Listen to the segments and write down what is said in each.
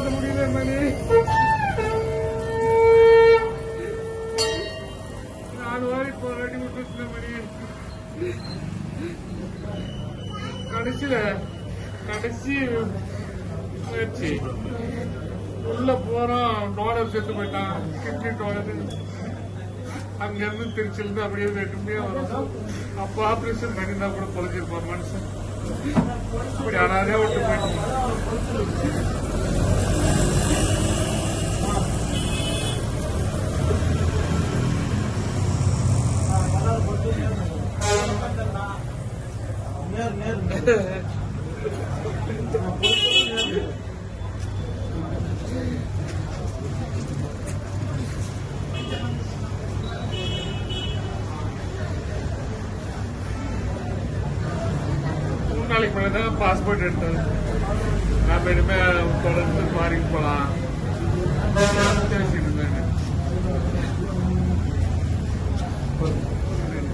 காப்பாற்ற முடியல மணி. நான் வாரி போராடி விட்டு மணி. கடைசியில கடைசி முயற்சி. உள்ள போறோம் டோனர் சேர்த்து போயிட்டான். கிட்னி டோனர் அங்கிருந்து திருச்சியிலிருந்து அப்படியே வேட்டுமே வரும். அப்போ ஆபரேஷன் பண்ணியிருந்தா கூட தொலைஞ்சிருப்பான் மனுஷன். இப்படி அனாதையா விட்டு போயிட்டு நாளைக்கு முன்னாடி தான் பாஸ்போர்ட் எடுத்தேன் நான் இனிமே தொடர்ந்து மாறி போலாம் பேசிட்டு இருந்தேன் போறீங்க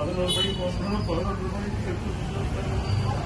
তাদের ব্যাপারে কন্ট্রোল করার ব্যাপারে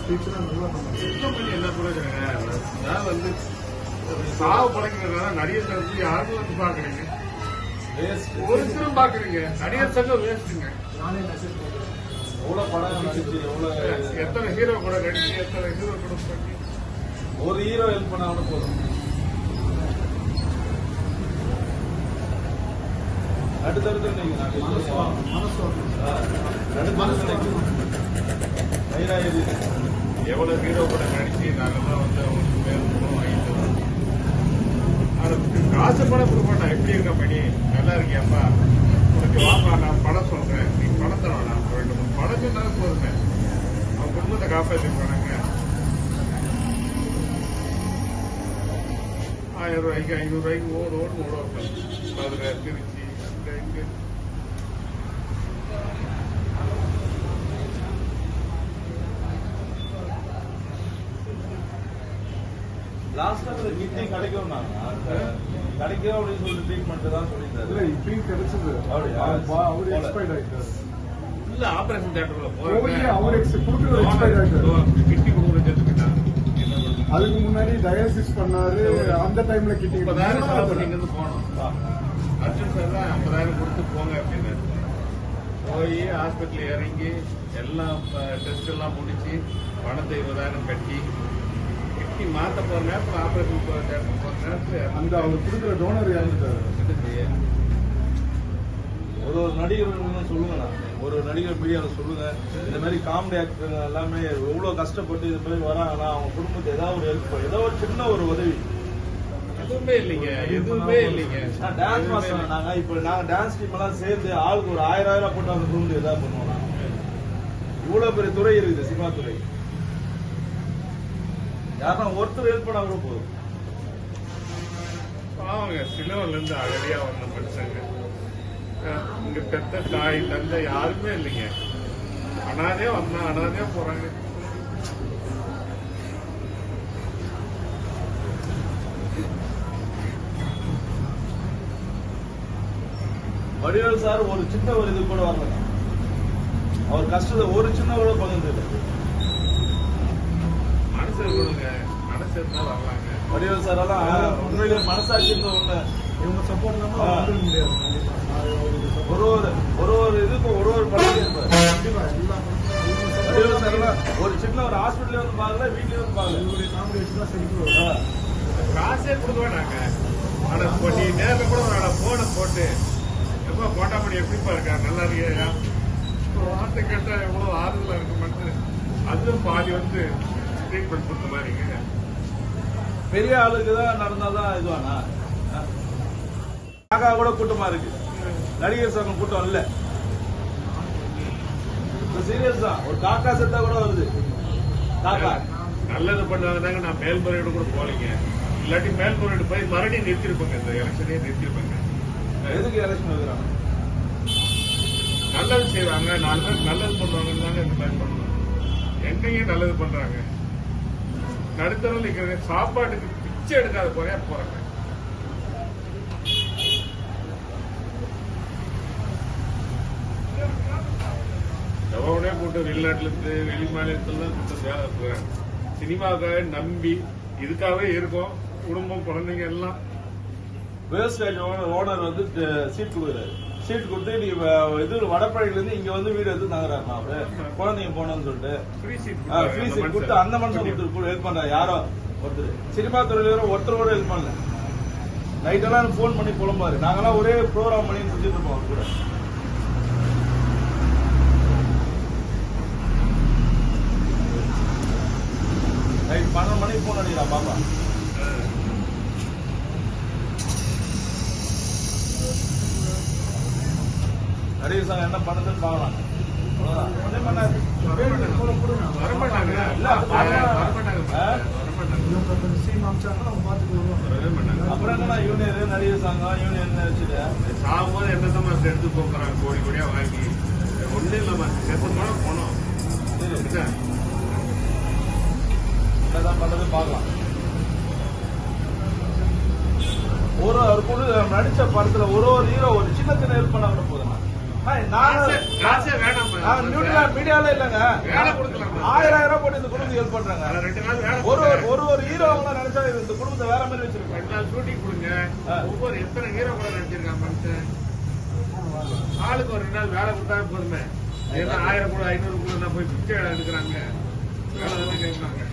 பதினொன்று மணிக்கு செத்து சுத்தம் பண்ணி என்ன பிரயோஜனங்க அதாவது வந்து சாவு படைக்கிறதுனால நடிகர் சங்கத்துக்கு யாரும் வந்து பாக்குறீங்க ஒரு சிலம் பாக்குறீங்க நடிகர் சங்கம் வேஸ்ட்டுங்க எவ்வளவு படம் நடிச்சு எவ்வளவு எத்தனை ஹீரோ கூட நடிச்சு எத்தனை ஹீரோ கூட பண்ணி. ஒரு ஹீரோ ஹெல்ப் பண்ணாலும் போதும். அடுத்தடுத்து நீங்க நாங்க அடுத்தடுத்து தைராய்டு எவ்வளவு ஹீரோ படம் நடிச்சு நாங்கெல்லாம் வந்து அவங்களுக்கு பேர் பணம் வாங்கிட்டு அதுக்கு காசு பணம் கொடுக்க மாட்டான் எப்படி இருக்க பண்ணி நல்லா இருக்கியாப்பா? உனக்கு வாப்பா நான் பணம் சொல்றேன். நீ பணம் வேணாம் ரெண்டு மூணு பணம் சொன்னாலும் போதுமே அவன் குடும்பத்தை காப்பாற்றி போனாங்க ஆயிரம் ரூபாய்க்கு ஐநூறு ரூபாய்க்கு ஓடு ஓடு ஓட. மதுரை திருச்சி அங்க இங்கே. லாஸ்ட் கிட்னி கிடைக்கும் கிடைக்கும் அப்படின்னு சொல்லி ட்ரீட்மெண்ட் தான் சொல்லியிருந்தாரு. இப்பயும் கிடைச்சது? அவர் எக்ஸ்பைர்ட் ஆயிட்டாரு. இல்ல ஆபரேஷன் தியேட்டர்ல போய் அவர் ex- கொடுக்குற expired ஆயிட்டாரு. கிட்டி கொடுக்குற செத்துக்கிட்டான் என்ன பண்றது? அதுக்கு முன்னாடி டயாலிசிஸ் பண்ணாரு. அந்த டைம்ல கிட்டி முப்பதாயிரம் செலவு பண்ணி இங்கிருந்து போனோம் அர்ஜுன் சார் தான் ஐம்பதாயிரம் கொடுத்து போங்க அப்படின்னு. போய் ஹாஸ்பிட்டல் இறங்கி எல்லாம் டெஸ்ட் எல்லாம் முடிச்சு பணத்தை இருபதாயிரம் கட்டி கட்டி மாத்த போற நேரத்தில் ஆபரேஷன் போற நேரத்தில் போற நேரத்தில் அந்த அவர் கொடுக்குற டோனர் இறந்துட்டாரு ஒரு ஒரு நடிகர் சொல்லுங்க ஒரு ஒரு நடிகர் மீடியாவில் சொல்லுங்க. இந்த மாதிரி காமெடி ஆக்டர் எல்லாமே எவ்வளவு கஷ்டப்பட்டு இது மாதிரி வராங்கன்னா அவங்க குடும்பத்தை ஏதாவது ஒரு ஹெல்ப் ஏதோ ஒரு சின்ன ஒரு உதவி. எதுவுமே இல்லைங்க எதுவுமே இல்லைங்க. டான்ஸ் மாஸ்டர் நாங்க இப்போ நாங்க டான்ஸ் டீம் எல்லாம் சேர்ந்து ஆளுக்கு ஒரு ஆயிரம் ஆயிரம் போட்டு அந்த குடும்பத்தை ஏதாவது பண்ணுவோம் நாங்க. இவ்வளவு பெரிய துறை இருக்குது சினிமா துறை. யாருன்னா ஒருத்தர் ஹெல்ப் பண்ணா கூட போதும் பாவங்க சிலவர்ல இருந்து அகதியா வந்த மனுஷங்க. இங்க பெத்த தாய் தந்தை யாருமே இல்லைங்க. அனாதே வந்தா அனாதே போறாங்க. வடிவேல் சார் ஒரு சின்ன ஒரு இது கூட வரல. அவர் கஷ்டத்தை ஒரு சின்ன கூட பகிர்ந்து வடிவேல் சார் எல்லாம் உண்மையிலேயே மனசாட்சி இருந்த ஒண்ணு இவங்க சப்போர்ட் இல்லாம முடியாது. ஒரு ஒரு ஒரு ஒரு இதுக்கும் ஒரு ஒரு படம் இருப்பாரு. கண்டிப்பா எல்லா இவங்க support வடிவேல் சார் எல்லாம் ஒரு சின்ன ஒரு ஹாஸ்பிட்டலே வந்து பார்க்கல வீட்லயே வந்து பார்க்கல இவருடைய காமெடி வச்சு தான் ஆ. காசே கொடுக்க வேணாங்க ஆனா இப்போ நீ நேர்ல கூட போனை போட்டு எப்ப கோட்டாமணி எப்படிப்பா இருக்கா நல்லா இருக்கியா? ஒரு வார்த்தை கேட்டா எவ்வளவு ஆறுதலா இருக்கு மனசு அதுவும் பாதி வந்து ட்ரீட்மெண்ட் கொடுத்த மாதிரிங்க பெரிய ஆளுக்கு தான் நடந்தாதான் இதுவானா. காக்கா கூட கூட்டமா இருக்கு. நடிகர் சங்கம் கூட்டம் இல்ல. சீரியஸ் தான் ஒரு காக்கா செத்தா கூட வருது. காக்கா. நல்லது பண்ணாங்க நான் மேல்முறையீடு கூட போலீங்க. இல்லாட்டி மேல்முறையீடு போய் மறுபடியும் நிறுத்திருப்பாங்க. இந்த எலெக்ஷனே நிறுத்திருப்பாங்க. எதுக்கு எலெக்ஷன் வைக்கிறாங்க? நல்லது செய்வாங்க. நாலு பேர் நல்லது பண்ணுவாங்கன்னு தாங்க இந்த மாதிரி பண்ணணும். எங்கேயும் நல்லது பண்றாங்க. நடுத்தரம் நிற்கிறது சாப்பாட்டுக்கு பிச்சை எடுக்காத குறையா போறாங்க. எவனே கூட்டம் வெளிநாட்டுல இருந்து வெளி மாநிலத்துல கூட்டம் வேலை இருக்கிறாங்க சினிமாவுக்காக நம்பி இதுக்காகவே இருக்கும். குடும்பம் குழந்தைங்க எல்லாம். வேஸ்டேஜ் ஓனர் வந்து சீட் கொடுக்குறாரு சீட் கொடுத்து நீ இது வடப்பழையில இருந்து இங்க வந்து வீடு எடுத்து தங்குறாருமா அவரு குழந்தைங்க போனோம்னு சொல்லிட்டு. ஃப்ரீ சீட் கொடுத்து அந்த மனுஷன் கொடுத்துரு ஹெல்ப் பண்றாரு யாரோ ஒருத்தர். சினிமா துறையில ஒருத்தர் கூட ஹெல்ப் பண்ணல. நைட் எல்லாம் ஃபோன் பண்ணி புலம்பாரு. நாங்கெல்லாம் ஒரே ப்ரோக்ராம் பண்ணி முடிச்சிட்டு இருப்போம் அவர் கூட. நைட் பன்னெண்டு மணிக்கு ஃபோன் அடிக்கிறான் பாப்பா அவங்க பார்த்துட்டு வருவாங்க வரவே மாட்டாங்க அப்புறம் என்ன யூனியர் நடிகர் சங்கம் யூனியன் வச்சுட்டு சாகும்போது என்னதான் மாசம் எடுத்து போக்குறாங்க கோடி கோடியா வாங்கி ஒண்ணும் இல்லம்மா செத்து போனா போனோம் என்ன? என்னதான் பண்றது பார்க்கலாம். ஒரு அவர் நடிச்ச படத்துல ஒரு ஒரு ஹீரோ ஒரு சின்ன சின்ன ஹெல்ப் பண்ண கூட மீடியால இல்லங்க? ஆயிரம் ஆயிரம் போட்டு இந்த குடும்பத்துக்கு ஹெல்ப் பண்றாங்க. ஒரு ஒரு. ஒரு ஹீரோ அவங்க நினைச்சா இந்த குடும்பத்தை வேற மாதிரி வச்சிருக்காங்க ரெண்டு நாள் ஷூட்டிங் கொடுங்க. ஒவ்வொரு எத்தனை ஹீரோ கூட நடிச்சிருக்காங்க மனுஷன்? ஆளுக்கு ஒரு ரெண்டு நாள் வேலை கொடுத்தா போதுமே. ஏன்னா ஆயிரம் கூட ஐநூறு கூட போய் பிச்சை எடுக்கிறாங்க. வேலை கேட்கறாங்க.